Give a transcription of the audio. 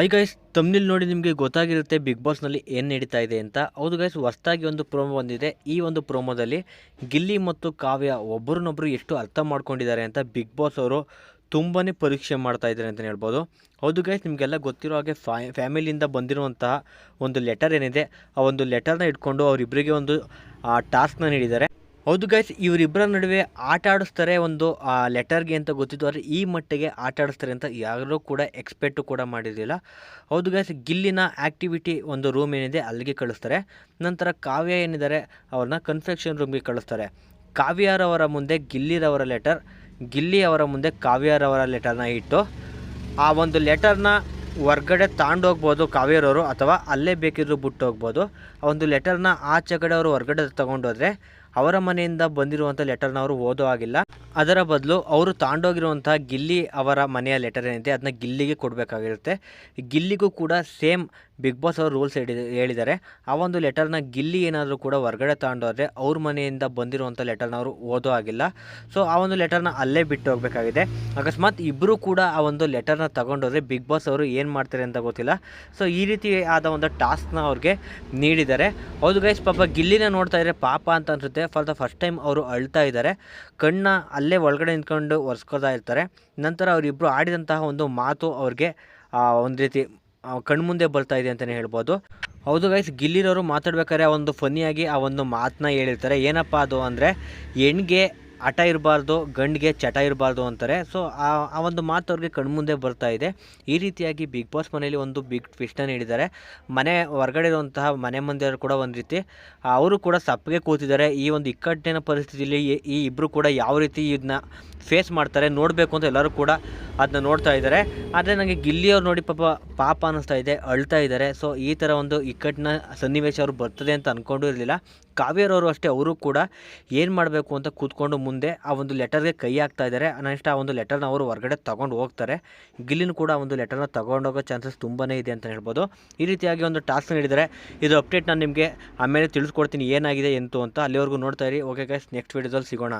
I guys ತಮ್ನಿಲ್ ನೋಡಿ ನಿಮಗೆ ಗೊತ್ತಾಗಿರುತ್ತೆ big ಬಾಸ್ನಲ್ಲಿ ಏನು ನಡೀತಾ ಇದೆ ಅಂತ. ಹೌದು ಗೈಸ್ ಹೊಸ್ದಾಗಿ ಒಂದು ಪ್ರೋಮೋ ಬಂದಿದೆ. ಈ ಒಂದು ಪ್ರೋಮೋದಲ್ಲಿ ಗಿಲ್ಲಿ ಮತ್ತು ಕಾವ್ಯ ಒಬ್ಬರನ್ನೊಬ್ಬರು ಎಷ್ಟು ಅರ್ಥ ಮಾಡ್ಕೊಂಡಿದ್ದಾರೆ ಅಂತ ಬಿಗ್ ಬಾಸ್ ಅವರು ತುಂಬಾ ಪರೀಕ್ಷೆ ಮಾಡ್ತಾ ಇದ್ದಾರೆ ಅಂತಲೇ ಹೇಳ್ಬೋದು. ಹೌದು ಗೈಸ್ ನಿಮಗೆಲ್ಲ ಗೊತ್ತಿರೋ ಹಾಗೆ ಫ್ಯಾ ಫ್ಯಾಮಿಲಿಯಿಂದ ಬಂದಿರುವಂತಹ ಒಂದು ಲೆಟರ್ ಏನಿದೆ, ಆ ಒಂದು ಲೆಟರ್ನ ಇಟ್ಕೊಂಡು ಅವರಿಬ್ಬರಿಗೆ ಒಂದು ಟಾಸ್ಕ್ನ ನೀಡಿದ್ದಾರೆ. ಹೌದು ಗೈಸ್ ಇವರಿಬ್ಬರ ನಡುವೆ ಆಟ ಆಡಿಸ್ತಾರೆ ಒಂದು, ಆ ಲೆಟರ್ಗೆ ಅಂತ ಗೊತ್ತಿತ್ತು. ಆದರೆ ಈ ಮಟ್ಟಿಗೆ ಆಟ ಆಡಿಸ್ತಾರೆ ಅಂತ ಯಾರೂ ಕೂಡ ಎಕ್ಸ್ಪೆಕ್ಟು ಕೂಡ ಮಾಡಿರಲಿಲ್ಲ. ಹೌದು ಗೈಸ್ ಗಿಲ್ಲಿನ ಆ್ಯಕ್ಟಿವಿಟಿ ಒಂದು ರೂಮ್ ಏನಿದೆ, ಅಲ್ಲಿಗೆ ಕಳಿಸ್ತಾರೆ. ನಂತರ ಕಾವ್ಯ ಏನಿದ್ದಾರೆ, ಅವ್ರನ್ನ ಕನ್ಫೆಕ್ಷನ್ ರೂಮ್ಗೆ ಕಳಿಸ್ತಾರೆ. ಕಾವ್ಯಾರವರ ಮುಂದೆ ಗಿಲ್ಲಿರವರ ಲೆಟರ್ ಗಿಲ್ಲಿ ಅವರ ಮುಂದೆ ಕಾವ್ಯಾರವರ ಲೆಟರ್ನ ಇಟ್ಟು, ಆ ಒಂದು ಲೆಟರ್ನ ಹೊರ್ಗಡೆ ತಾಂಡೋಗ್ಬೋದು ಕಾವ್ಯರವರು ಅಥವಾ ಅಲ್ಲೇ ಬೇಕಿದ್ರು ಬಿಟ್ಟು ಹೋಗ್ಬೋದು. ಆ ಒಂದು ಲೆಟರ್ನ ಆಚೆ ಕಡೆ ಅವರು ಹೊರ್ಗಡೆ ತಗೊಂಡೋದ್ರೆ ಅವರ ಮನೆಯಿಂದ ಬಂದಿರುವಂಥ ಲೆಟರ್ನ ಅವರು ಓದೋ ಆಗಿಲ್ಲ ಅದರ ಬದಲು ಅವರು ತಾಂಡೋಗಿರುವಂಥ ಗಿಲ್ಲಿ ಅವರ ಮನೆಯ ಲೆಟರ್ ಏನಿದೆ ಅದನ್ನ ಗಿಲ್ಲಿಗೆ ಕೊಡಬೇಕಾಗಿರುತ್ತೆ. ಗಿಲ್ಲಿಗೂ ಕೂಡ ಸೇಮ್ ಬಿಗ್ ಬಾಸ್ ಅವರು ರೂಲ್ಸ್ ಹೇಳಿ, ಹೇಳಿದ್ದಾರೆ. ಆ ಒಂದು ಲೆಟರ್ನ ಗಿಲ್ಲಿ ಏನಾದರೂ ಕೂಡ ಹೊರಗಡೆ ತಗೊಂಡೋದ್ರೆ ಅವ್ರ ಮನೆಯಿಂದ ಬಂದಿರುವಂಥ ಲೆಟರ್ನ ಅವರು ಓದೋ ಆಗಿಲ್ಲ ಸೊ, ಆ ಒಂದು ಲೆಟರ್ನ ಅಲ್ಲೇ ಬಿಟ್ಟು ಹೋಗಬೇಕಾಗಿದೆ. ಅಕಸ್ಮಾತ್ ಇಬ್ಬರು ಕೂಡ ಆ ಒಂದು ಲೆಟರ್ನ ತಗೊಂಡೋದ್ರೆ ಬಿಗ್ ಬಾಸ್ ಅವರು ಏನು ಮಾಡ್ತಾರೆ ಅಂತ ಗೊತ್ತಿಲ್ಲ. ಸೊ, ಈ ರೀತಿ ಆದ ಒಂದು ಟಾಸ್ಕ್ನ ಅವ್ರಿಗೆ ನೀಡಿದ್ದಾರೆ. ಹೌದು ಗೈಸ್ ಪಾಪ ಗಿಲ್ಲಿನ ನೋಡ್ತಾ ಇದ್ರೆ ಪಾಪ ಅಂತ ಅನಿಸುತ್ತೆ. ಫಾರ್ ದ ಫಸ್ಟ್ ಟೈಮ್ ಅವರು ಅಳ್ತಾ ಇದ್ದಾರೆ ಕಣ್ಣ ಅಲ್ಲೇ ಒಳಗಡೆ ನಿಂತ್ಕೊಂಡು ಒರೆಸ್ಕೋತಾ ಇರ್ತಾರೆ. ನಂತರ ಅವರಿಬ್ಬರು ಆಡಿದಂತಹ ಒಂದು ಮಾತು ಅವ್ರಿಗೆ ಒಂದು ರೀತಿ ಕಣ್ಮುಂದೆ ಬರ್ತಾ ಇದೆ ಅಂತಲೇ ಹೇಳ್ಬೋದು. ಹೌದು ಗೈಸ್ ಗಿಲ್ಲಿರೋರು ಮಾತಾಡ್ಬೇಕಾದ್ರೆ ಒಂದು ಫನ್ನಿಯಾಗಿ ಆ ಒಂದು ಮಾತನ್ನ ಹೇಳಿರ್ತಾರೆ. ಏನಪ್ಪ ಅದು ಅಂದರೆ, ಹೆಣ್ಗೆ ಹಠ ಇರಬಾರ್ದು, ಗಂಡಿಗೆ ಚಟ ಇರಬಾರ್ದು ಅಂತಾರೆ. ಸೊ ಆ ಒಂದು ಮಾತು ಅವ್ರಿಗೆ ಕಣ್ಮುಂದೆ ಬರ್ತಾ ಇದೆ. ಈ ರೀತಿಯಾಗಿ ಬಿಗ್ ಬಾಸ್ ಮನೆಯಲ್ಲಿ ಒಂದು ಬಿಗ್ ಟ್ವಿಸ್ಟನ್ನು ನೀಡಿದ್ದಾರೆ ಮನೆ ಹೊರಗಡೆ ಇರುವಂತಹ ಮನೆ ಮಂದಿಯವರು ಕೂಡ ಒಂದು ರೀತಿ ಅವರು ಕೂಡ ಸಪ್ಪಗೆ ಕೂತಿದ್ದಾರೆ. ಈ ಒಂದು ಇಕ್ಕಟ್ಟಿನ ಪರಿಸ್ಥಿತಿಯಲ್ಲಿ ಈ- ಈ ಇಬ್ಬರು ಕೂಡ ಯಾವ ರೀತಿ ಇದನ್ನ ಫೇಸ್ ಮಾಡ್ತಾರೆ, ನೋಡಬೇಕು ಅಂತ ಎಲ್ಲರೂ ಕೂಡ ಅದನ್ನ ನೋಡ್ತಾ ಇದ್ದಾರೆ. ಆದರೆ ನನಗೆ ಗಿಲ್ಲಿಯವ್ರು ನೋಡಿ ಪಾಪ ಪಾಪ ಅನ್ನಿಸ್ತಾ ಇದೆ, ಅಳ್ತಾ ಇದ್ದಾರೆ. ಸೊ ಈ ಥರ ಒಂದು ಇಕ್ಕಟ್ಟಿನ ಸನ್ನಿವೇಶ ಅವರು ಬರ್ತದೆ ಅಂತ ಅಂದ್ಕೊಂಡು ಇರಲಿಲ್ಲ. ಕಾವ್ಯರವರು ಅಷ್ಟೇ, ಅವರು ಕೂಡ ಏನು ಮಾಡಬೇಕು ಅಂತ ಕೂತ್ಕೊಂಡು ಮುಂದೆ ಆ ಒಂದು ಲೆಟರ್ಗೆ ಕೈ ಹಾಕ್ತಾ ಇದ್ದಾರೆ. ನೆಕ್ಸ್ಟ್ ಆ ಒಂದು ಲೆಟರ್ನ ಅವರು ಹೊರಗಡೆ ತೊಗೊಂಡು ಹೋಗ್ತಾರೆ. ಗಿಲ್ಲಿನೂ ಕೂಡ ಒಂದು ಲೆಟರ್ನ ತೊಗೊಂಡೋಗೋ ಚಾನ್ಸಸ್ ತುಂಬಾ ಇದೆ ಅಂತ ಹೇಳ್ಬೋದು. ಈ ರೀತಿಯಾಗಿ ಒಂದು ಟಾಸ್ಕ್ ನೀಡಿದ್ದಾರೆ. ಇದು ಅಪ್ಡೇಟ್ ನಾನು ನಿಮಗೆ ಆಮೇಲೆ ತಿಳಿಸ್ಕೊಡ್ತೀನಿ ಏನಾಗಿದೆ, ಎಂತು ಅಂತ ಅಲ್ಲಿವರೆಗೂ ನೋಡ್ತಾ ಇರಿ. ಓಕೆ ಗೈಸ್ ನೆಕ್ಸ್ಟ್ ವೀಡಿಯೋದಲ್ಲಿ ಸಿಗೋಣ.